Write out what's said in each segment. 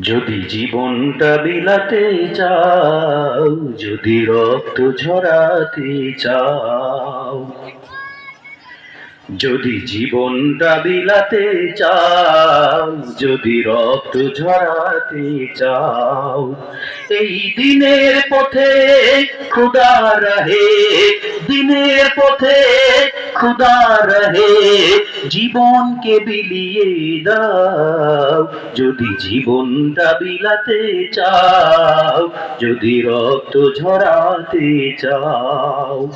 যদি জীবনটা বিলাতে চাও, যদি রক্ত ঝরাতে চাও, যদি জীবনটা বিলাতে চাও, যদি রক্ত ঝরাতে চাও, এই দিনের পথে খুদা রহে, দিনের পথে খুদা রহে, জীবনকে বিলিয়ে দাও। যদি জীবনটা বিলাতে চাও, যদি রক্ত ঝরাতে চাও,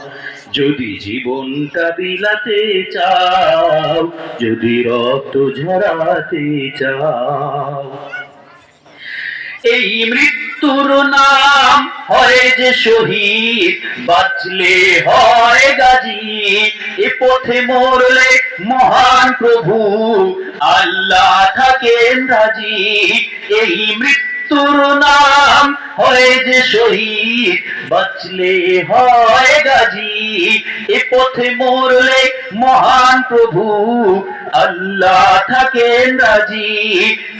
যদি জীবনটা বিলাতে চাও, যদি রক্ত ঝরাতে চাও। এই মৃত্যুর নাম হয় শহীদ, বাঁচলে হয় গাজী, এ পথে মরলে মহান প্রভু, আল্লাহ থাকেন রাজি। এই মৃত্যুর নাম হয় যে শহীদ, বাঁচলে হয় গাজী, এ পথে মরলে মহান প্রভু, আল্লাহ থাকেন রাজি।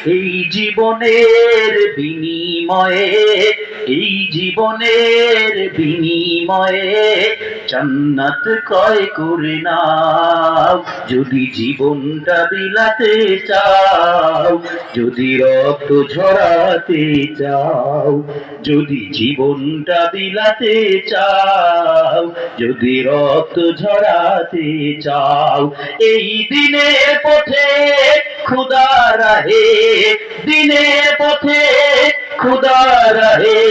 এই জীবনের বিনিময়ে এই জীবনের বিনিময়ে জান্নাত ক্রয় করে নাও। যদি জীবনটা বিলাতে চাও, যদি রক্ত ঝরাতে চাও, যদি জীবনটা বিলাতে চাও, যদি রক্ত ঝরাতে চাও, এই দিনের পথে খুদা রাহে, দিনের পথে খুদা রাহে,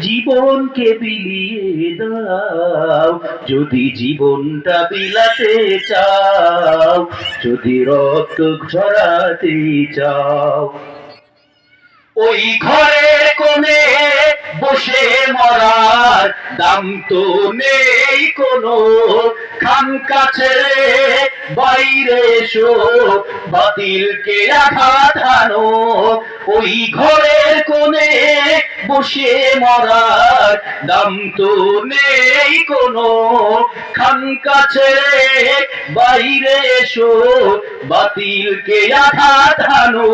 জীবনকে বিলিয়ে দাও। যদি জীবনটা বিলাতে চাও, যদি রক্ত ঝরাতে চাও। ওই ঘরের কোণে বসে মরার দাম তো নেই কোনো। খান কাছে বাইরে এসো, বাতিলকে আঘাত হানো। ওই ঘরের বসে মরার দাম তো নেই কোনো। খান কাছে বাইরে এসো বাতিলকে আঘাত হানো।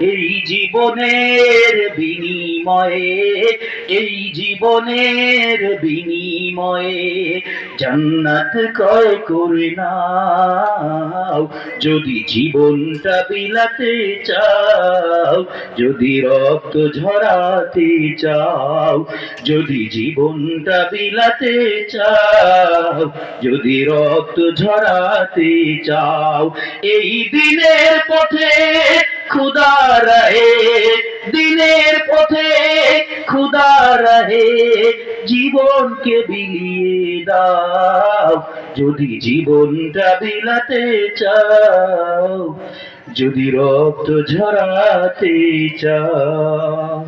এই জীবনের বিনিময়ে, এই জীবনের বিনিময়ে জান্নাত ক্রয় করে নাও। যদি জীবনটা বিলাতে চাও, যদি রক্ত ঝরাতে চাও, যদি জীবনটা বিলাতে চাও, যদি রক্ত ঝরাতে চাও, এই দিনের পথে খুদা দিনের পথে খুদা রহে, জীবনকে বিলিয়ে দাও। যদি জীবনটা বিলাতে চাও, যদি রক্ত ঝরাতে চাও।